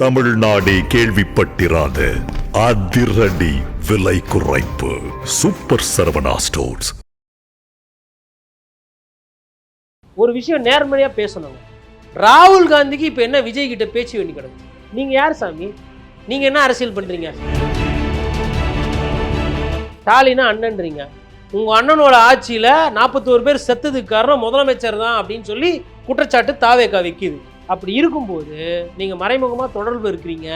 தமிழ்நாடு கேள்விப்பட்டிராத அதிரடி விலை குறைப்பு. Super Saravana stores. ஒரு விஷயம் நேர்மறையா பேசணும். ராகுல் காந்திக்கு இப்ப என்ன விஜய் கிட்ட பேச்சு வேண்டி கிடக்கு? நீங்க யார் சாமி? நீங்க என்ன அரசியல் பண்றீங்க? ஸ்டாலினா அண்ணன்றீங்க. உங்க அண்ணனோட ஆட்சியில நாற்பத்தோரு பேர் செத்ததுக்கு காரணம் முதலமைச்சர் தான் அப்படின்னு சொல்லி குற்றச்சாட்டு தாவேக்கா வைக்குது. அப்படி இருக்கும்போது நீங்க மறைமுகமா தொடர்பு இருக்கிறீங்க.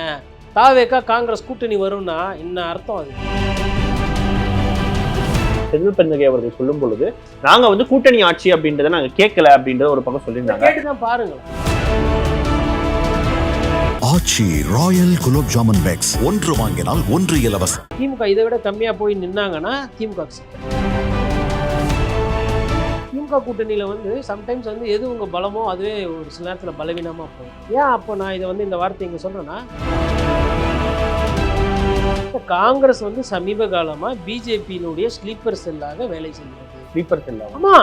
தாவேக்கா காங்கிரஸ் கூட்டணி வரும்னா என்ன அர்த்தம் அது? செந்தில் பெருந்தகை அவர்கள் சொல்லும் பொழுது நாங்க வந்து கூட்டணி ஆட்சி அப்படின்றத நாங்க கேட்கல அப்படின்றத ஒரு பக்கம் சொல்லியிருந்தாங்க. கேட்டுதான் பாருங்களேன். ஆச்சி ராயல் குலோப் ஜாமுன் பேக்ஸ் ஒன்று வாங்கினால் ஒன்று இலவசம். திமுக இதை விட கம்மியா போய் நின்னாங்கன்னா திமுக. திமுக கூட்டணியில வந்து சம்டைம்ஸ் வந்து எது உங்க பலமோ அதுவே ஒரு சில நேரத்துல பலவீனமா போகும். ஏன் அப்போ நான் இதை வந்து இந்த வார்த்தை இங்க சொல்றேன்னா இப்ப காங்கிரஸ் வந்து சமீப காலமா பிஜேபியினுடைய ஸ்லீப்பர் செல்லாக வேலை செய்கிறது. ஸ்லீப்பர் செல்லாம ஆமா.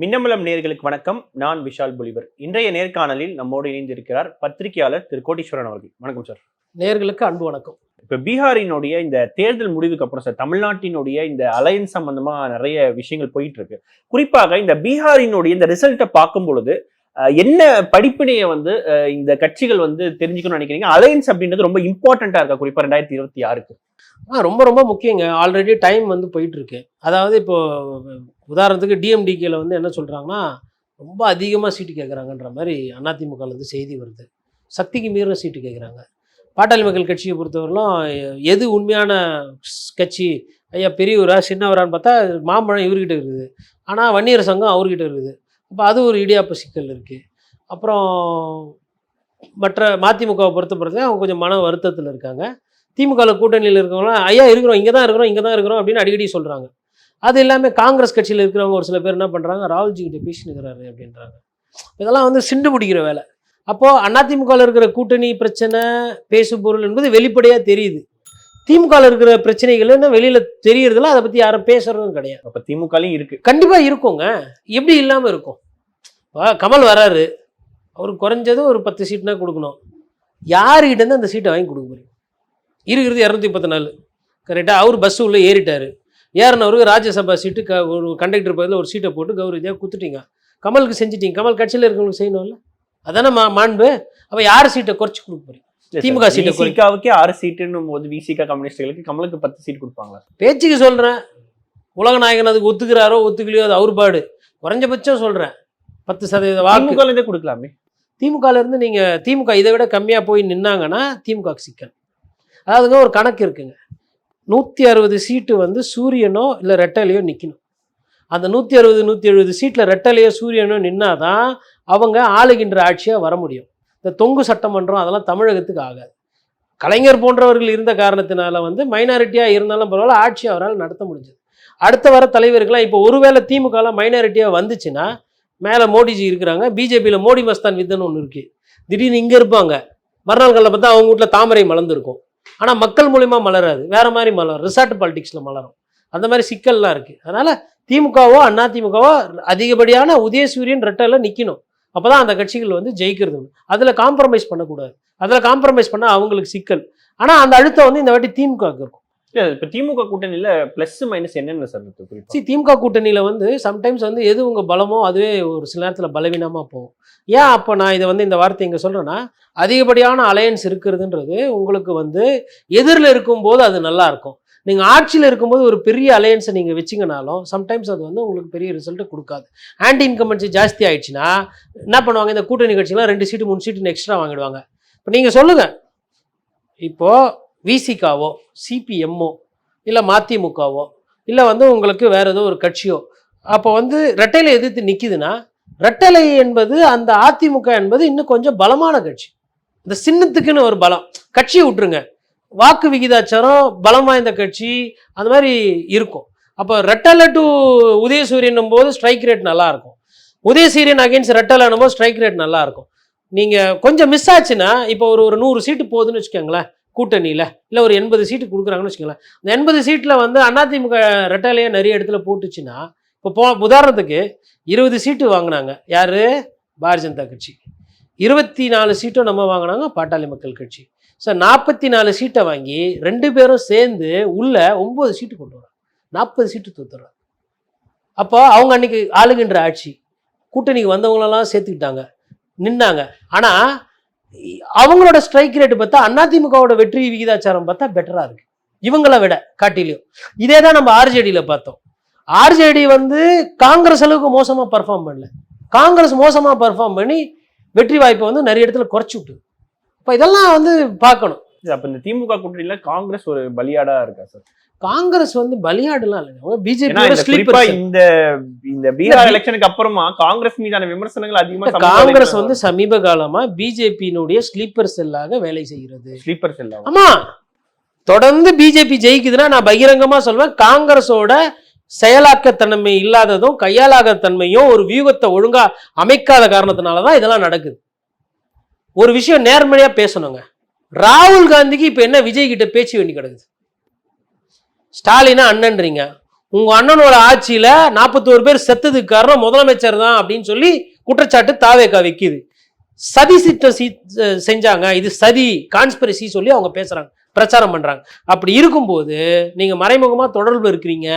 மின்னமலம் நேர்களுக்கு வணக்கம். நான் விஷால் புலிவர். இன்றைய நேர்காணலில் நம்மோடு இணைந்திருக்கிறார் பத்திரிகையாளர் திரு கோட்டீஸ்வரன் அவர்கள். வணக்கம் சார். நேர்களுக்கு அன்பு வணக்கம். இப்ப பீகாரினுடைய இந்த தேர்தல் முடிவுக்கு அப்புறம் சார் தமிழ்நாட்டினுடைய இந்த அலையன்ஸ் சம்பந்தமா நிறைய விஷயங்கள் போயிட்டு இருக்கு. குறிப்பாக இந்த பீகாரினுடைய இந்த ரிசல்ட்டை பார்க்கும் பொழுது என்ன படிப்பினையை வந்து இந்த கட்சிகள் வந்து தெரிஞ்சுக்கணும்னு நினைக்கிறீங்க? அலையன்ஸ் அப்படின்றது ரொம்ப இம்பார்ட்டண்ட்டாக இருக்கா? குறிப்பாக ரெண்டாயிரத்தி இருபத்தி ஆறுக்கு. ஆ ரொம்ப ரொம்ப முக்கியங்க. ஆல்ரெடி டைம் வந்து போயிட்டு இருக்கு அதாவது இப்போ உதாரணத்துக்கு டிஎம்டிகேல வந்து என்ன சொல்கிறாங்கன்னா ரொம்ப அதிகமாக சீட்டு கேட்குறாங்கன்ற மாதிரி அதிமுகலேருந்து செய்தி வருது. சக்திக்கு மீறின சீட்டு கேட்குறாங்க பாட்டாளி மக்கள் கட்சியை பொறுத்தவரையிலும் எது உண்மையான கட்சி? ஐயா பெரியவரா சின்னவரான்னு பார்த்தா மாம்பழம் இவர்கிட்ட இருக்குது. ஆனால் வன்னியர் சங்கம் அவர்கிட்ட இருக்குது. அப்போ அது ஒரு இடியாப்ப சிக்கல் இருக்குது அப்புறம் மற்ற மதிமுகவை பொறுத்த பொறுத்த அவங்க கொஞ்சம் மன வருத்தத்தில் இருக்காங்க. திமுகவில் கூட்டணியில் இருக்கிறவங்களாம் ஐயா இருக்கிறோம் இங்கே தான் இருக்கிறோம் இங்கே தான் இருக்கிறோம் அப்படின்னு அடிக்கடி சொல்கிறாங்க அது எல்லாமே காங்கிரஸ் கட்சியில் இருக்கிறவங்க ஒரு சில பேர் என்ன பண்ணுறாங்க ராகுல்ஜி கிட்ட பேசினுக்கிறாரு அப்படின்றாங்க. இதெல்லாம் வந்து சிண்டு பிடிக்கிற வேலை. அப்போது அதிமுகவில் இருக்கிற கூட்டணி பிரச்சனை பேசு பொருள் என்பது வெளிப்படையாக தெரியுது. திமுகவில் இருக்கிற பிரச்சனைகள் என்ன வெளியில் தெரியறதில்ல அதை பற்றி யாரும் பேசுறதும் கிடையாது. அப்ப திமுகலையும் இருக்கு. கண்டிப்பாக இருக்குங்க. எப்படி இல்லாமல் இருக்கும்? கமல் வராரு. அவருக்கு குறைஞ்சது ஒரு பத்து சீட்னா கொடுக்கணும். யாருக்கிட்ட இருந்து அந்த சீட்டை வாங்கி கொடுக்க போறீங்க இருக்கிறது இரநூத்தி பத்து நாலு கரெக்டாக அவர் பஸ் உள்ள ஏறிட்டாரு. ஏறினவருக்கு ராஜ்யசபா சீட்டு க ஒரு கண்டக்டர் பதில் ஒரு சீட்டை போட்டு கௌரவியாக குத்துட்டீங்க. கமலுக்கு செஞ்சிட்டீங்க. கமல் கட்சியில் இருக்கிறவங்களுக்கு செய்யணும்ல. அதானே மா மாண்பு? அப்போ யார் சீட்டை குறைச்சி கொடுக்க போறீங்க? திமுக சீட்டை விசிகாவுக்கே ஆறு சீட்டுன்னும் போது விசிகா கம்யூனிஸ்டுகளுக்கு கமலுக்கு பத்து சீட் கொடுப்பாங்களா பேச்சுக்கு சொல்கிறேன் உலக நாயகன் அதுக்கு ஒத்துக்கிறாரோ ஒத்துக்கலையோ அது அவர் பாடு குறைஞ்சபட்சம் சொல்கிறேன் பத்து சதவீத வாக்கு. திமுக இருந்தே கொடுக்கலாமே. திமுகல இருந்து நீங்க திமுக இதை விட கம்மியா போய் நின்னாங்கன்னா திமுக க்கு சிக்கல். அதாவதுங்க ஒரு கணக்கு இருக்குங்க. நூற்றி அறுபது சீட்டு வந்து சூரியனோ இல்லை ரெட்டலையோ நிற்கணும் அந்த நூற்றி அறுபது நூற்றி எழுபது சீட்டில் ரெட்டலையோ சூரியனோ நின்னாதான் அவங்க ஆளுகின்ற ஆட்சியாக வர முடியும். இந்த தொங்கு சட்டமன்றம் அதெல்லாம் தமிழகத்துக்கு ஆகாது. கலைஞர் போன்றவர்கள் இருந்த காரணத்தினால வந்து மைனாரிட்டியாக இருந்தாலும் பரவாயில்ல ஆட்சி அவரால் நடத்த முடிஞ்சது. அடுத்த வர தலைவர்கள்லாம் இப்போ ஒருவேளை திமுகலாம் மைனாரிட்டியாக வந்துச்சுன்னா மேலே மோடிஜி இருக்கிறாங்க பிஜேபியில் மோடி மஸ்தான் வித்தன்னு ஒன்று இருக்குது திடீர்னு இங்கே இருப்பாங்க. மறுநாள் காலில் பார்த்தா அவங்க வீட்டில் தாமரை மலர்ந்துருக்கும். ஆனால் மக்கள் மூலிமா மலராது வேறு மாதிரி மலரும் ரிசார்ட் பாலிடிக்ஸில் மலரும். அந்த மாதிரி சிக்கல்லாம் இருக்குது அதனால் திமுகவோ அண்ணா திமுகவோ அதிகப்படியான உதயசூரியன் ரெட்டையில் நிற்கணும் அப்போ தான் அந்த கட்சிகள் வந்து ஜெயிக்கிறது. அதில் காம்ப்ரமைஸ் பண்ணக்கூடாது. அதில் காம்ப்ரமைஸ் பண்ணால் அவங்களுக்கு சிக்கல். ஆனால் அந்த அழுத்தம் வந்து இந்த வாட்டி திமுகவுக்கு இருக்கும். இல்ல, இப்ப திமுக கூட்டணியில பிளஸ் மைனஸ் என்னென்ன சார் சி திமுக கூட்டணியில் வந்து சம்டைம்ஸ் வந்து எது உங்கள் பலமோ அதுவே ஒரு சில நேரத்தில் பலவீனமாக போகும். ஏன் அப்போ நான் இதை வந்து இந்த வார்த்தை இங்கே சொல்கிறேன்னா அதிகப்படியான அலையன்ஸ் இருக்கிறதுன்றது உங்களுக்கு வந்து எதிரில் இருக்கும்போது அது நல்லா இருக்கும். நீங்கள் ஆட்சியில் இருக்கும்போது ஒரு பெரிய அலையன்ஸை நீங்கள் வச்சிங்கனாலும் சம்டைம்ஸ் அது வந்து உங்களுக்கு பெரிய ரிசல்ட்டை கொடுக்காது. ஆன்டி இன்கம்பன்சி ஜாஸ்தி ஆயிடுச்சுன்னா என்ன பண்ணுவாங்க? இந்த கூட்டணி கட்சிகள்லாம் ரெண்டு சீட்டு மூணு சீட்டு எக்ஸ்ட்ரா வாங்கிடுவாங்க. இப்போ நீங்கள் சொல்லுங்கள் இப்போது விசிகாவோ சிபிஎம்மோ இல்லை மதிமுகவோ இல்லை வந்து உங்களுக்கு வேறு ஏதோ ஒரு கட்சியோ அப்போ வந்து ரெட்டைலை எதிர்த்து நிற்கிதுன்னா ரெட்டலை என்பது அந்த அதிமுக என்பது இன்னும் கொஞ்சம் பலமான கட்சி. இந்த சின்னத்துக்குன்னு ஒரு பலம். கட்சியை விட்டுருங்க. வாக்கு விகிதாச்சாரம் பலம் வாய்ந்த கட்சி அந்த மாதிரி இருக்கும். அப்போ ரெட்டலை டு உதயசூரியன் போது ஸ்ட்ரைக் ரேட் நல்லா இருக்கும். உதயசூரியன் அகைன்ஸ்ட் ரெட்டலைன்னும் போது ஸ்ட்ரைக் ரேட் நல்லா இருக்கும். நீங்கள் கொஞ்சம் மிஸ் ஆச்சுன்னா இப்போ ஒரு ஒரு நூறு சீட்டு போகுதுன்னு வச்சுக்கோங்களேன் கூட்டணியில். இல்லை ஒரு எண்பது சீட்டு கொடுக்குறாங்கன்னு வச்சுக்கோங்களேன். அந்த எண்பது சீட்டில் வந்து அதிமுக ரெட்டாலையே நிறைய இடத்துல போட்டுச்சுன்னா இப்போ போ உதாரணத்துக்கு இருபது சீட்டு வாங்கினாங்க. யார்? பாரதிய ஜனதா கட்சி. இருபத்தி நாலு சீட்டும் நம்ம வாங்கினாங்க பாட்டாளி மக்கள் கட்சி. ஸோ நாற்பத்தி நாலு சீட்டை வாங்கி ரெண்டு பேரும் சேர்ந்து உள்ள ஒம்பது சீட்டு கொண்டு வராங்க. நாற்பது சீட்டு தூத்துறாங்க. அப்போ அவங்க அன்னைக்கு ஆளுகின்ற ஆட்சி கூட்டணிக்கு வந்தவங்களெல்லாம் சேர்த்துக்கிட்டாங்க நின்னாங்க. ஆனால் அவங்களோட ஸ்ட்ரைக் ரேட்டு பார்த்தா அதிமுகவோட வெற்றி விகிதாச்சாரம் பார்த்தா பெட்டராக இருக்கு. இவங்கள விட காட்டிலையும் இதே தான் நம்ம ஆர்ஜேடியில் பார்த்தோம். ஆர்ஜேடி வந்து காங்கிரஸ் அளவுக்கு மோசமாக பர்ஃபார்ம் பண்ணல. காங்கிரஸ் மோசமாக பர்ஃபார்ம் பண்ணி வெற்றி வாய்ப்பை வந்து நிறைய இடத்துல குறைச்சி விட்டுது. இப்போ இதெல்லாம் வந்து பார்க்கணும். அப்ப இந்த திமுக கூட்டணியில காங்கிரஸ் ஒரு பலியாடா இருக்கா சார்? காங்கிரஸ் வந்து பலியாடுலாம் இல்லைங்க. பிஜேபி இந்த இந்த பீகார் எலெக்ஷனுக்கு அப்புறமா காங்கிரஸ் மீதான விமர்சனங்கள் அதிகமா காங்கிரஸ் வந்து சமீப காலமா பிஜேபியினுடைய ஸ்லீப்பர் செல்லாக வேலை செய்கிறது. ஸ்லீப்பர் செல்லாம் ஆமா. தொடர்ந்து பிஜேபி ஜெயிக்குதுன்னா நான் பகிரங்கமா சொல்வேன் காங்கிரஸோட செயலாக்கத்தன்மை இல்லாததும் கையாளாக தன்மையும் ஒரு வியூகத்தை ஒழுங்கா அமைக்காத காரணத்தினால தான் இதெல்லாம் நடக்குது. ஒரு விஷயம் நேர்மறையாக பேசணுங்க. ராகுல் காந்திக்கு இப்போ என்ன விஜய் கிட்ட பேச்சு வேண்டி கிடக்குது? ஸ்டாலினா அண்ணன்றீங்க. உங்கள் அண்ணனோட ஆட்சியில் நாற்பத்தோரு பேர் செத்ததுக்கு காரணம் முதலமைச்சர் தான் அப்படின்னு சொல்லி குற்றச்சாட்டு தாவேக்கா வைக்கிது. சதி சிட்டம் சீ செஞ்சாங்க. இது சதி கான்ஸ்பிரசி சொல்லி அவங்க பேசுகிறாங்க பிரச்சாரம் பண்ணுறாங்க அப்படி இருக்கும்போது நீங்கள் மறைமுகமாக தொடர்பு இருக்கிறீங்க.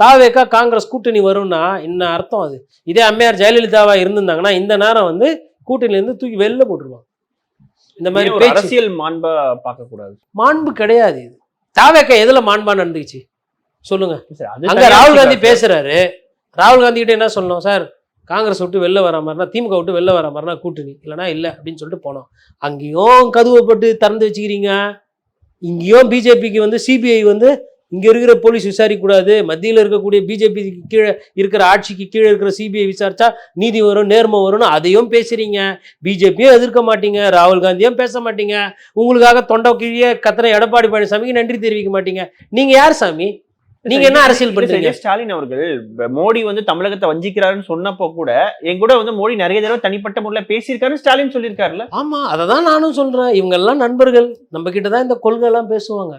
தாவேக்கா காங்கிரஸ் கூட்டணி வரும்னா என்ன அர்த்தம் அது? இதே அம்மையார் ஜெயலலிதாவாக இருந்திருந்தாங்கன்னா இந்த நேரம் வந்து கூட்டணியிலேருந்து தூக்கி வெளில போட்டுருவாங்க. இந்த மாதிரி அரசியல் மாண்பா பார்க்க கூடாது மாண்பு கிடையாது இது. தாவேக்கா எதுல மாண்பா நடந்துச்சு சொல்லுங்க. அங்க ராகுல் காந்தி பேசுறாரு. ராகுல் காந்தி கிட்ட என்ன சொல்லணும்? சார் காங்கிரஸ் விட்டு வெளில வர மாதிரினா திமுக விட்டு வெளில வர மாதிரினா கூட்டணி. இல்லைனா இல்லை அப்படின்னு சொல்லிட்டு போனோம். அங்கேயும் கதுவை போட்டு திறந்து வச்சுக்கிறீங்க. இங்கேயும் பிஜேபிக்கு வந்து சிபிஐ வந்து இங்க இருக்கிற போலீஸ் விசாரிக்க கூடாது மத்தியில் இருக்கக்கூடிய பிஜேபி கீழே இருக்கிற ஆட்சிக்கு கீழே இருக்கிற சிபிஐ விசாரிச்சா நீதி வரும் நேர்மை வரும்னு அதையும் பேசுறீங்க. பிஜேபியும் எதிர்க்க மாட்டீங்க ராகுல் காந்தியும் பேச மாட்டீங்க. உங்களுக்காக தொண்டை கீழே கத்துற எடப்பாடி பழனிசாமிக்கு நன்றி தெரிவிக்க மாட்டீங்க. நீங்க யார் சாமி? நீங்க என்ன அரசியல் பண்றீங்க? ஸ்டாலின் அவர்கள் மோடி வந்து தமிழகத்தை வஞ்சிக்கிறாருன்னு சொன்னப்போ கூட என் கூட வந்து மோடி நிறைய தடவை தனிப்பட்ட முறையில பேசியிருக்காரு ஸ்டாலின் சொல்லியிருக்காருல்ல? ஆமா அதை தான் நானும் சொல்றேன். இவங்க எல்லாம் நண்பர்கள். நம்ம கிட்ட தான் இந்த கொள்கை எல்லாம் பேசுவாங்க.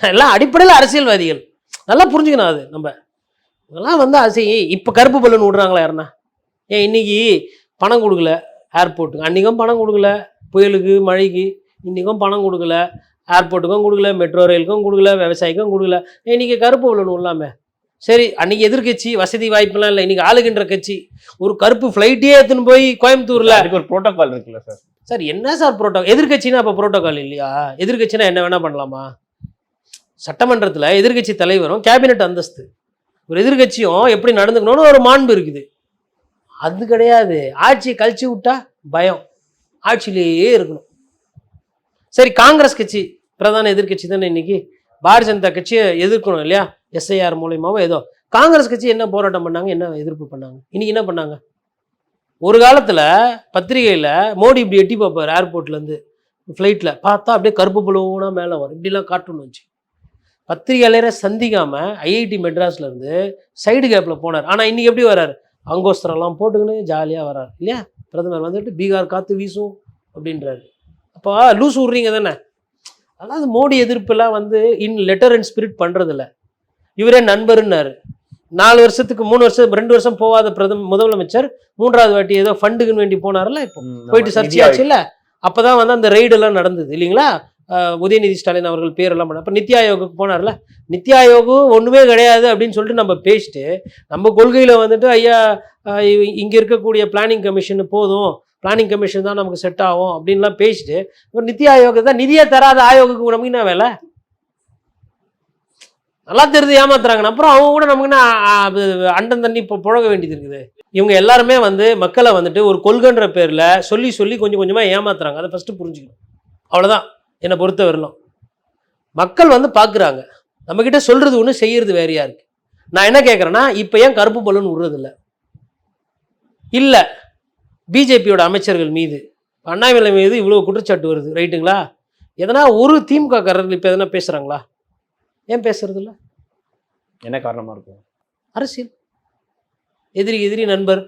எல்லாம் அடிப்படையில் அரசியல்வாதிகள். நல்லா புரிஞ்சுக்கணும் அது நம்ம. இதெல்லாம் வந்து அசி இப்போ கருப்பு பலூன் விடுறாங்களா யாருன்னா? ஏன் இன்னைக்கு பணம் கொடுக்கல ஏர்போர்ட்டுக்கு அன்றைக்கும் பணம் கொடுக்கல புயலுக்கு மழைக்கு. இன்றைக்கும் பணம் கொடுக்கல ஏர்போர்ட்டுக்கும் கொடுக்கல மெட்ரோ ரயிலுக்கும் கொடுக்கல விவசாயிக்கும் கொடுக்கல. ஏன் இன்னைக்கு கருப்பு பலூன் விடலாமே சரி அன்னைக்கு எதிர்க்கட்சி வசதி வாய்ப்பெல்லாம் இல்லை. இன்னைக்கு ஆளுகின்ற கட்சி. ஒரு கருப்பு ஃப்ளைட்டே எடுத்துன்னு போய் கோயம்புத்தூர்ல. அதுக்கு ஒரு புரோட்டோகால் இருக்குல்ல சார். சார் என்ன சார் புரோட்டோ எதிர்கட்சினா அப்போ புரோட்டோகால் இல்லையா? எதிர்கட்சினா என்ன வேணா பண்ணலாமா? சட்டமன்றத்தில் எதிர்க்கட்சி தலைவரும் கேபினெட் அந்தஸ்து. ஒரு எதிர்க்கட்சியும் எப்படி நடந்துக்கணும்னு ஒரு மாண்பு இருக்குது. அது கிடையாது. ஆட்சியை கழிச்சு விட்டா பயம். ஆட்சியிலேயே இருக்கணும். சரி காங்கிரஸ் கட்சி பிரதான எதிர்க்கட்சி தானே இன்னைக்கு? பாரதிய ஜனதா கட்சியை எதிர்க்கணும் இல்லையா? எஸ்ஐஆர் மூலயமாவோ ஏதோ. காங்கிரஸ் கட்சி என்ன போராட்டம் பண்ணாங்க? என்ன எதிர்ப்பு பண்ணாங்க? இன்னைக்கு என்ன பண்ணாங்க? ஒரு காலத்தில் பத்திரிகையில் மோடி இப்படி எட்டி பார்ப்பார் ஏர்போர்ட்லேருந்து ஃப்ளைட்டில் பார்த்தா அப்படியே கருப்பு புழுவுனா மேலே வரும். இப்படிலாம் கார்ட்டூன் வச்சு. பத்திரிகையாளரை சந்திக்காம ஐஐடி மெட்ராஸ்ல இருந்து சைடு கேப்ல போனார். ஆனா இன்னைக்கு எப்படி வர்றாரு அங்கோஸ்திரம்லாம் போட்டுக்கின்னு ஜாலியா வர்றாரு இல்லையா? பிரதமர் வந்துட்டு பீகார் காத்து வீசும் அப்படின்றாரு. அப்போ லூஸ் விட்றீங்க தானே? அதாவது மோடி எதிர்ப்புலாம் வந்து இன் லெட்டர் அண்ட் ஸ்பிரிட் பண்றதில்ல. இவரே நண்பருன்னாரு நாலு வருஷத்துக்கு மூணு வருஷம் ரெண்டு வருஷம் போகாத பிரதம முதலமைச்சர் மூன்றாவது வாட்டி ஏதோ ஃபண்டுக்குன்னு வேண்டி போனார்ல இப்போ. போயிட்டு சர்ச்சையாச்சு இல்ல அப்பதான் வந்து அந்த ரெய்டு எல்லாம் நடந்தது இல்லைங்களா? உதயநிதி ஸ்டாலின் அவர்கள் பேரெல்லாம் பண்ண அப்போ நித்தி ஆயோகுக்கு போனார்ல? நித்தி ஆயோகு ஒன்றுமே கிடையாது அப்படின்னு சொல்லிட்டு நம்ம பேசிட்டு நம்ம கொள்கையில் வந்துட்டு ஐயா இங்கே இருக்கக்கூடிய பிளானிங் கமிஷன் போதும் பிளானிங் கமிஷன் தான் நமக்கு செட் ஆகும் அப்படின்லாம் பேசிட்டு ஒரு நித்தி ஆயோக தான் நிதியை தராத ஆயோகுக்கு நமக்கு என்ன வேலை? நல்லா தெரிஞ்சு ஏமாத்துறாங்க அப்புறம் அவங்க கூட நமக்கு என்ன அது அண்டன் தண்ணி இப்போ புழக வேண்டியது இருக்குது. இவங்க எல்லாருமே வந்து மக்களை வந்துட்டு ஒரு கொள்கைன்ற பேரில் சொல்லி சொல்லி கொஞ்சம் கொஞ்சமாக ஏமாத்துறாங்க. அதை ஃபஸ்ட்டு புரிஞ்சுக்கணும். அவ்வளோதான் என்னை பொறுத்த வரலாம் மக்கள் வந்து பார்க்குறாங்க நம்மக்கிட்ட சொல்றது ஒன்று செய்யறது வேறையா இருக்கு. நான் என்ன கேட்குறேன்னா இப்போ ஏன் கருப்பு பலூன் விடுறது இல்லை பிஜேபியோட அமைச்சர்கள் மீது அண்ணாமலை மீது இவ்வளோ குற்றச்சாட்டு வருது ரைட்டுங்களா? எதனா ஒரு திமுக காரர்கள் இப்போ எதனா பேசுகிறாங்களா ஏன் பேசுறது இல்ல என்ன காரணமா இருக்கும்? அரசியல். எதிரி எதிரி நண்பர்.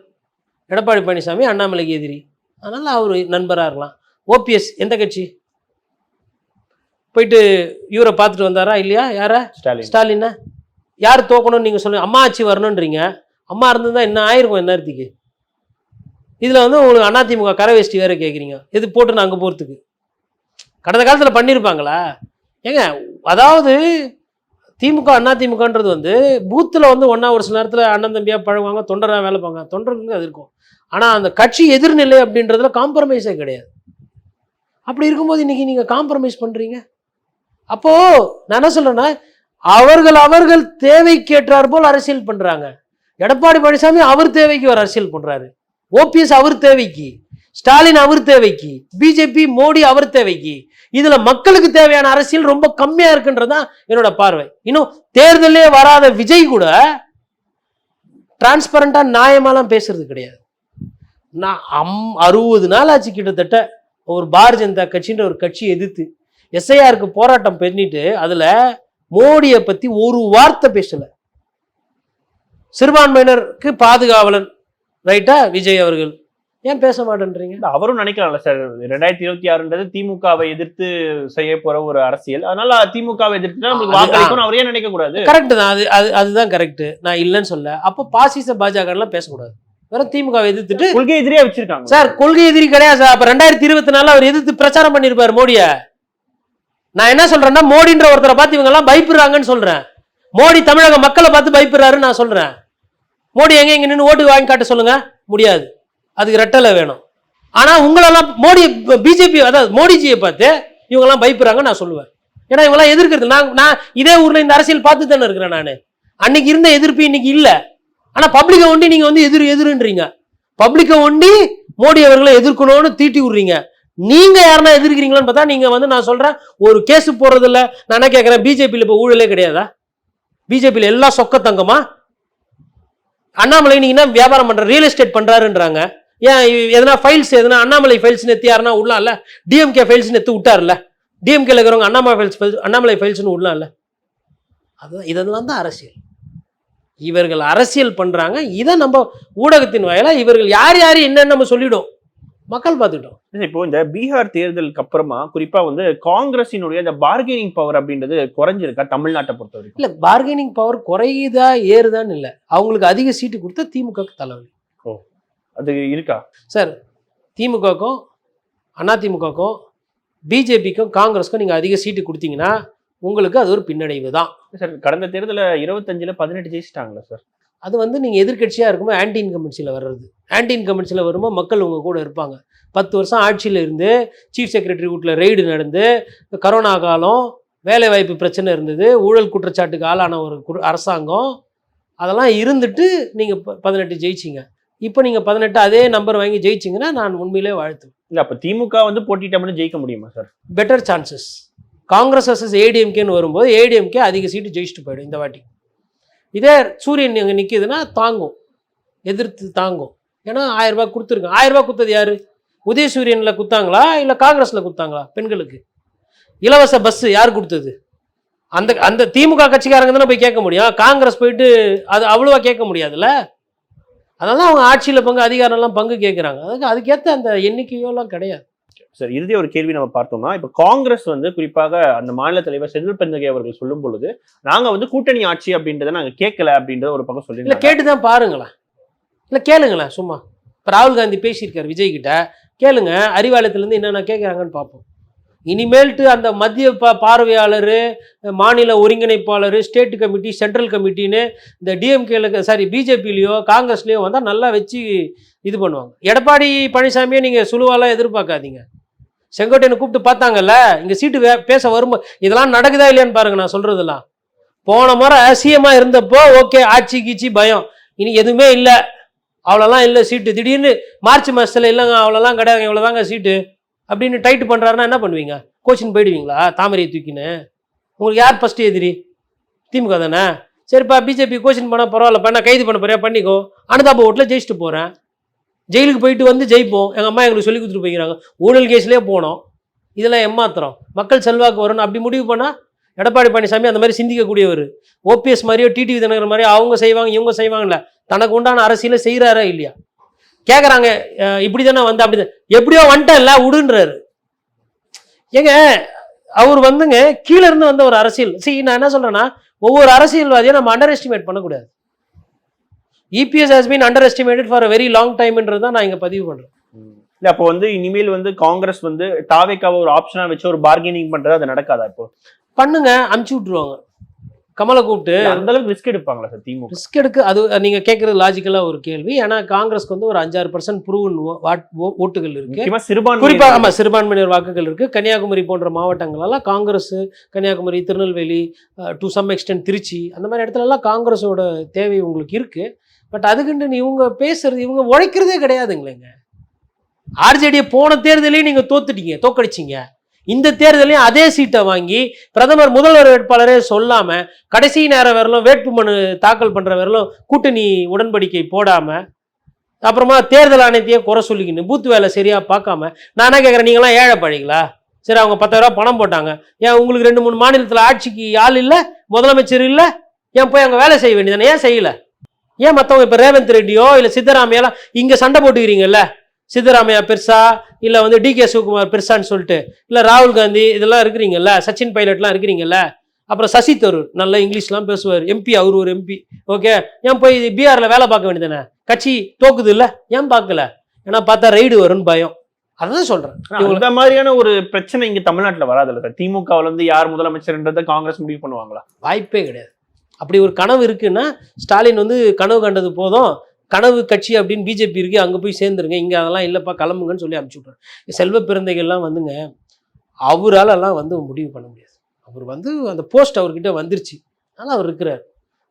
எடப்பாடி பழனிசாமி அண்ணாமலைக்கு எதிரி. அதனால அவர் நண்பராக இருக்கலாம். ஓபிஎஸ் எந்த கட்சி? போயிட்டு இவரை பார்த்துட்டு வந்தாரா இல்லையா? யாரா? ஸ்டாலின். யார் தோக்கணும்னு நீங்கள் சொல்லுங்க. அம்மா ஆட்சி வரணுன்றீங்க அம்மா இருந்திருந்தா என்ன ஆயிருக்கும் இந்நேரத்துக்கு இதில் வந்து உங்களுக்கு அதிமுக கரை வேஷ்டி வேற கேட்குறீங்க எது போட்டு நான் அங்கே போகிறதுக்கு கடந்த காலத்தில் பண்ணியிருப்பாங்களா ஏங்க அதாவது திமுக அதிமுகன்றது வந்து பூத்தில் வந்து ஒன்றா ஒரு சில நேரத்தில் அண்ணன் தம்பியாக பழகுவாங்க தொண்டராக வேலை பார்ப்பாங்க. தொண்டர்களுக்கு அது இருக்கும். ஆனால் அந்த கட்சி எதிர்நிலை அப்படின்றதுல காம்ப்ரமைஸே கிடையாது. அப்படி இருக்கும்போது இன்னைக்கு நீங்கள் காம்ப்ரமைஸ் பண்ணுறீங்க அப்போ நான் என்ன சொல்றேன்னா அவர்கள் அவர்கள் தேவைக்கேற்றார் போல் அரசியல் பண்ணுறாங்க எடப்பாடி பழனிசாமி அவர் தேவைக்கு ஒரு அரசியல் பண்ணுறாரு ஓபிஎஸ் அவர் தேவைக்கு. ஸ்டாலின் அவர் தேவைக்கு. பிஜேபி மோடி அவர் தேவைக்கு. இதுல மக்களுக்கு தேவையான அரசியல் ரொம்ப கம்மியா இருக்குன்றதான் என்னோட பார்வை. இன்னும் தேர்தலே வராத விஜய் கூட டிரான்ஸ்பரண்டா நியாயமாலாம் பேசுறது கிடையாது. நான் அம் அறுபது நாள் ஆச்சு கிட்டத்தட்ட ஒரு பாரதிய ஜனதா கட்சின்ற ஒரு கட்சியை எதிர்த்து. எஸ்ஐஆருக்கு போராட்டம் பண்ணிட்டு அதுல மோடியை பத்தி ஒரு வார்த்தை பேசல. சிறுபான்மையினருக்கு பாதுகாவலன் ரைட்டா விஜய் அவர்கள்? ஏன் பேச மாட்டேன்றீங்க? அவரும் நினைக்கலாம்ல சார். ரெண்டாயிரத்தி இருபத்தி ஆறுன்றது திமுகவை எதிர்த்து செய்ய போற ஒரு அரசியல். அதனால திமுகவை எதிர்த்து நம்மளுக்கு வாக்களிக்கணும் அவரே நினைக்க கூடாது கரெக்ட் தான். அது அது அதுதான் கரெக்ட் நான் இல்லைன்னு சொல்ல அப்போ பாசிச பாஜக எல்லாம் பேசக்கூடாது. வெறும் திமுக எதிர்த்துட்டு கொள்கை எதிரியா வச்சிருக்காங்க. சார் கொள்கை எதிரி கிடையாது சார். அப்ப ரெண்டாயிரத்தி இருபத்தி நாலுல அவர் எதிர்த்து பிரச்சாரம் பண்ணிருப்பாரு மோடிய. நான் என்ன சொல்றேன்னா மோடின்ற ஒருத்தரை பார்த்து இவங்க எல்லாம் பயப்படுறாங்கன்னு சொல்றேன். மோடி தமிழக மக்களை பார்த்து பயப்படுறாருன்னு நான் சொல்றேன். மோடி எங்க இங்க நின்று ஓட்டு வாங்கி காட்ட சொல்லுங்க? முடியாது. அதுக்கு ரெட்டலை வேணும். ஆனா உங்களெல்லாம் மோடி பிஜேபி அதாவது மோடிஜியை பார்த்து இவங்கெல்லாம் பயப்படுறாங்க நான் சொல்லுவேன். ஏன்னா இவங்கெல்லாம் எதிர்க்கிறது. நான் நான் இதே ஊர்ல இந்த அரசியல் பார்த்து தானே இருக்கிறேன் நான். அன்னைக்கு இருந்த எதிர்ப்பு இன்னைக்கு இல்ல. ஆனா பப்ளிக்கை ஒண்டி நீங்க வந்து எதிர் எதிர்ன்றீங்க. பப்ளிக்கை ஒண்டி மோடி அவர்களை எதிர்க்கணும்னு தீட்டி விடுறீங்க. நீங்க யாருன்னா எதிர்க்கிறீங்களான்னு பார்த்தா நீங்க வந்து நான் சொல்றேன் ஒரு கேஸ் போடுறது இல்லை நான் என்ன கேட்கறேன் பிஜேபியில் இப்போ ஊழலே கிடையாதா? பிஜேபியில் எல்லா சொக்க தங்கமா? அண்ணாமலை நீங்க என்ன வியாபாரம் பண்ற ரியல் எஸ்டேட் பண்றாருன்றாங்க. ஏன் எதனா ஃபைல்ஸ் எதனா அண்ணாமலை ஃபைல்ஸ் நெத்தி யாருன்னா விடலாம்ல? டிஎம்கே ஃபைல்ஸ் நெத்து விட்டார்ல? டிஎம்கேல இருக்கிறவங்க அண்ணாமலை ஃபைல்ஸ் அண்ணாமலை ஃபைல்ஸ்னு விடலாம்ல? அதுதான் இதெல்லாம் தான் அரசியல். இவர்கள் அரசியல் பண்றாங்க. இதை நம்ம ஊடகத்தின் வாயிலா இவர்கள் யார் யார் என்னன்னு நம்ம சொல்லிடும் மக்கள் பார்த்துட்டோம் இப்போ இந்த பீகார் தேர்தலுக்கு அப்புறமா குறிப்பா வந்து காங்கிரசினுடைய இந்த பார்கெனிங் பவர் அப்படின்றது குறைஞ்சிருக்கா தமிழ்நாட்டை பொறுத்த வரைக்கும்? இல்ல பார்கெனிங் பவர் குறையுதா ஏறுதான்னு இல்ல. அவங்களுக்கு அதிக சீட்டு கொடுத்தா திமுகக்கு தலைவலி. அது இருக்கா? சார் திமுகவுக்கும் அதிமுகவுக்கும் பிஜேபிக்கும் காங்கிரஸுக்கும் நீங்கள் அதிக சீட்டு கொடுத்தீங்கன்னா உங்களுக்கு அது ஒரு பின்னடைவு தான் சார் கடந்த தேர்தலில் இருபத்தஞ்சுல பதினெட்டு ஜெயிச்சிட்டாங்களா சார். அது வந்து நீங்கள் எதிர்க்கட்சியாக இருக்கும்போது ஆன்டி இன்கம்பன்சியில் வர்றது. ஆன்டி இன்கம்பன்சியில் வரும்போது மக்கள் உங்கள் கூட இருப்பாங்க. பத்து வருஷம் ஆட்சியில் இருந்து சீஃப் செக்ரட்டரி வீட்டில் ரெய்டு நடந்து கரோனா காலம் வேலைவாய்ப்பு பிரச்சனை இருந்தது ஊழல் குற்றச்சாட்டுக்கு ஆளான ஒரு அரசாங்கம் அதெல்லாம் இருந்துட்டு நீங்கள் பதினெட்டு ஜெயிச்சிங்க. இப்போ நீங்கள் பதினெட்டு அதே நம்பர் வாங்கி ஜெயிச்சிங்கன்னா நான் உண்மையிலே வாழ்த்துவேன் இல்ல அப்ப திமுக வந்து போட்டிட்டோம்னு ஜெயிக்க முடியுமா sir better chances Congress versus ஏடிஎம்கேன்னு வரும்போது ஏடிஎம்கே அதிக சீட்டு ஜெயிச்சுட்டு போயிடும் இந்த வாட்டி. இதே சூரியன் இங்கே நிற்கிதுன்னா தாங்கும். எதிர்த்து தாங்கும். ஏன்னா ஆயிரம் ரூபாய் கொடுத்துருங்க ஆயிரம் ரூபாய் கொடுத்தது யார்? உதயசூரியனில் குத்தாங்களா? இல்லை காங்கிரஸில் குத்தாங்களா? பெண்களுக்கு. இலவச பஸ்ஸு யார் கொடுத்தது? அந்த அந்த திமுக கட்சிக்காரங்க தானே போய் கேட்க முடியும். காங்கிரஸ் போயிட்டு அது அவ்வளோவா கேட்க முடியாதுல்ல? அதனால அவங்க ஆட்சியில் பங்கு அதிகாரம்லாம் பங்கு கேட்குறாங்க அதுக்கு அதுக்கேற்ற அந்த எண்ணிக்கையோலாம் கிடையாது. சார் இறுதி ஒரு கேள்வி நம்ம பார்த்தோம்னா இப்போ காங்கிரஸ் வந்து குறிப்பாக அந்த மாநில தலைவர் செந்தில் பெந்தகை அவர்கள் சொல்லும் பொழுது நாங்க வந்து கூட்டணி ஆட்சி அப்படின்றத நாங்க கேட்கல அப்படின்றத ஒரு பக்கம் இல்லை சொல்லி கேட்டு தான் பாருங்களேன். இல்லை கேளுங்களேன் சும்மா. இப்போ ராகுல் காந்தி பேசியிருக்காரு விஜய் கிட்ட. கேளுங்க அறிவாலயத்துலேருந்து என்னென்ன கேட்குறாங்கன்னு பார்ப்போம். இனிமேல்ட்டு அந்த மத்திய பா பார்வையாளர் மாநில ஒருங்கிணைப்பாளர் ஸ்டேட் கமிட்டி சென்ட்ரல் கமிட்டின்னு இந்த டிஎம்கேல சாரி பிஜேபிலேயோ காங்கிரஸ்லேயோ வந்தால் நல்லா வச்சு இது பண்ணுவாங்க. எடப்பாடி பழனிசாமியை நீங்கள் சுழுவாலாம் எதிர்பார்க்காதீங்க. செங்கோட்டையனை கூப்பிட்டு பார்த்தாங்கல்ல இங்கே சீட்டு வே பேச வரும்போது இதெல்லாம் நடக்குதா இல்லையான்னு பாருங்க நான் சொல்கிறதெல்லாம் போன முறை அசியமாக இருந்தப்போ ஓகே ஆட்சி கீச்சி பயம். இனி எதுவுமே இல்லை. அவ்வளோலாம் இல்லை சீட்டு. திடீர்னு மார்ச் மாதத்தில் இல்லைங்க அவ்வளோலாம் கிடையாதுங்க இவ்வளோதாங்க சீட்டு. அப்படின்னு டைட்டு பண்ணுறாருன்னா என்ன பண்ணுவீங்க? கோச்சின் போயிடுவீங்களா? தாமரையை தூக்கின்னு? உங்களுக்கு யார் ஃபஸ்ட்டு எதிரி? திமுக தானே? சரிப்பா பிஜேபி கோச்சின் பண்ணால் பரவாயில்லப்பா நான் கைது பண்ண போறியா? பண்ணிக்கோ. அனுதாப ஓட்டில் ஜெயிச்சுட்டு போகிறேன் ஜெயிலுக்கு போயிட்டு வந்து ஜெயிப்போம். எங்கள் அம்மா எங்களுக்கு சொல்லி கொடுத்துட்டு போய்க்கிறாங்க. ஊழல் கேஸ்லேயே போனோம். இதெல்லாம் ஏமாத்துறோம். மக்கள் செல்வாக்கு வரணும் அப்படி முடிவு பண்ணால் எடப்பாடி பழனிசாமி அந்த மாதிரி சிந்திக்கக்கூடியவர். ஓபிஎஸ் மாதிரியோ டிடிவி தினகர் மாதிரியோ அவங்க செய்வாங்க இவங்க செய்வாங்கல்ல. தனக்கு உண்டான அரசியலை செய்கிறாரா இல்லையா? கேட்குறாங்க இப்படி தானே வந்து அப்படி எப்படியோ வந்துட்டேன்ல விடுன்றாரு. ஏங்க அவர் வந்துங்க கீழே இருந்து வந்த ஒரு அரசியல். சரி நான் என்ன சொல்கிறேன்னா ஒவ்வொரு அரசியல்வாதியும் நம்ம அண்டர் எஸ்டிமேட் பண்ணக்கூடாது. EPS has been under estimated for very long டைம்ன்றது தான் நான் இங்க பதிவு பண்றேன். இல்ல அப்போ வந்து இனிமேல் வந்து காங்கிரஸ் வந்து தாவேக்காவை ஒரு ஆப்ஷனா வச்சு ஒரு பார்கெனிங் பண்றது அது நடக்காதா இப்போ? பண்ணுங்க அமுச்சு விட்டுருவாங்க. கமலை கூப்பிட்டு அந்த அளவுக்கு ரிஸ்க் எடுப்பாங்களா சார் திமுக? ரிஸ்க் எடுக்க அது நீங்க கேட்கறது லாஜிக்கலா ஒரு கேள்வி. ஏன்னா காங்கிரஸ்க்கு வந்து ஒரு அஞ்சாறு பர்சன்ட் ப்ரூவன் ஓட்டுகள் இருக்கு. சிறுபான்மை குறிப்பா ஆமா சிறுபான்மையினர் வாக்குகள் இருக்கு. கன்னியாகுமரி போன்ற மாவட்டங்களெல்லாம் Congress Kanniyakumari Tirunelveli to some extent Trichy அந்த மாதிரி இடத்துல எல்லாம் காங்கிரஸோட தேவை உங்களுக்கு இருக்கு. பட் அதுக்குன்னு நீ இவங்க பேசுறது இவங்க உழைக்கிறதே கிடையாதுங்களேங்க. ஆர்ஜேடியை போன தேர்தலையும் நீங்கள் தோத்துட்டீங்க தோக்கடிச்சிங்க. இந்த தேர்தலையும் அதே சீட்டை வாங்கி பிரதமர் முதல்வர் வேட்பாளரே சொல்லாம கடைசி நேரம் வரலும் வேட்புமனு தாக்கல் பண்ற வரலும் கூட்டணி உடன்படிக்கை போடாம அப்புறமா தேர்தல் ஆணையத்தையே குறை சொல்லிக்கின்னு பூத்து வேலை சரியா பார்க்காம நான் என்ன கேட்குறேன் நீங்களாம் ஏழை பழிங்களா சரி அவங்க பத்தாயிரம் பணம் போட்டாங்க. ஏன் உங்களுக்கு ரெண்டு மூணு மாநிலத்தில் ஆட்சிக்கு ஆள் இல்லை முதலமைச்சர் இல்லை? ஏன் போய் அங்கே வேலை செய்ய வேண்டியதானே ஏன் செய்யலை? ஏன் மற்றவங்க இப்போ ரேவந்த் ரெட்டியோ இல்லை சித்தராமையாலாம் இங்கே சண்டை போட்டுக்கிறீங்கல்ல? சித்தராமையா பெருசா? இல்லை வந்து டி கே சிவகுமார் பெருசான்னு சொல்லிட்டு? இல்லை ராகுல் காந்தி இதெல்லாம் இருக்கிறீங்கல்ல? சச்சின் பைலட்லாம் இருக்கிறீங்கல்ல? அப்புறம் சசி தரூர் நல்லா இங்கிலீஷ்லாம் பேசுவார். எம்பி அவர் ஒரு எம்பி ஓகே ஏன் போய் பீகாரில் வேலை பார்க்க வேண்டியதானே கட்சி தோக்குது இல்லை? ஏன் பார்க்கல? ஏன்னா பார்த்தா ரைடு வரும்னு பயம். அதான் சொல்கிறேன் ஆனா, அந்த மாதிரியான ஒரு பிரச்சனை இங்க தமிழ்நாட்டுல வராதுல்ல சார். திமுகவுல இருந்து யார் முதலமைச்சர்ன்றதை காங்கிரஸ் முடிவு பண்ணுவாங்களா? வாய்ப்பே கிடையாது. அப்படி ஒரு கனவு இருக்குன்னா ஸ்டாலின் வந்து கனவு கண்டது போதும். கனவு கட்சி அப்படின்னு பிஜேபி இருக்கு அங்கே போய் சேர்ந்துருங்க. இங்கே அதெல்லாம் இல்லைப்பா கிளம்புங்கன்னு சொல்லி அனுப்பிச்சி விட்றேன் செல்வ பிறந்தைகள்லாம் வந்துங்க அவராலலாம் வந்து முடிவு பண்ண முடியாது. அவர் வந்து அந்த போஸ்ட் அவர்கிட்ட வந்துருச்சு. அதனால் அவர் இருக்கிறார்.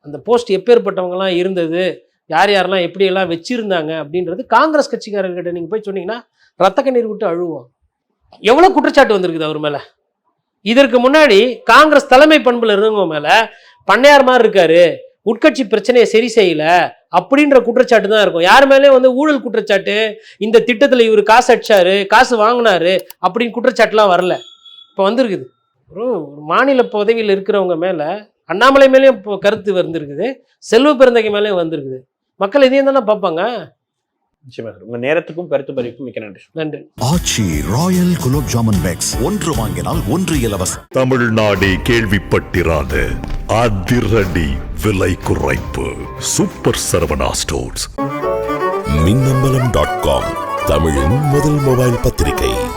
அந்த போஸ்ட் எப்பேற்பட்டவங்கலாம் இருந்தது யார் யாரெல்லாம் எப்படியெல்லாம் வச்சுருந்தாங்க அப்படின்றது காங்கிரஸ் கட்சிக்காரர்கிட்ட நீங்கள் போய் சொன்னீங்கன்னா ரத்த கண்ணீர் விட்டு அழுவோம் எவ்வளோ குற்றச்சாட்டு வந்திருக்குது அவர் மேலே? இதற்கு முன்னாடி காங்கிரஸ் தலைமை பண்பில் இருந்தவங்க மேலே பண்ணையார் மாதிரி இருக்காரு. உட்கட்சி பிரச்சனையை சரி செய்யல அப்படின்ற குற்றச்சாட்டு தான் இருக்கும். யார் மேலேயும் வந்து ஊழல் குற்றச்சாட்டு? இந்த திட்டத்தில் இவர் காசு அடிச்சாரு காசு வாங்கினாரு அப்படின்னு குற்றச்சாட்டுலாம் வரல. இப்போ வந்திருக்குது. ஒரு மாநில பதவியில் இருக்கிறவங்க மேலே அண்ணாமலை மேலேயும் இப்போ கருத்து வந்திருக்குது. செல்வ பிறந்தகை மேலேயும் வந்திருக்குது. மக்கள் இதையும் தானே பார்ப்பாங்க? நிச்சயமா சார். உங்க நேரத்துக்கும் கருத்து பதிவுக்கும் மிக்க நன்றி நன்றி. Aachi royal gulab jamun packs. ஒன்று வாங்கினால் ஒன்று இலவசம். தமிழ்நாடே கேள்விப்பட்டிராத அதிரடி விலை குறைப்பு. Super Saravana stores. Minnambalam dot com. தமிழின் முதல் மொபைல் பத்திரிகை.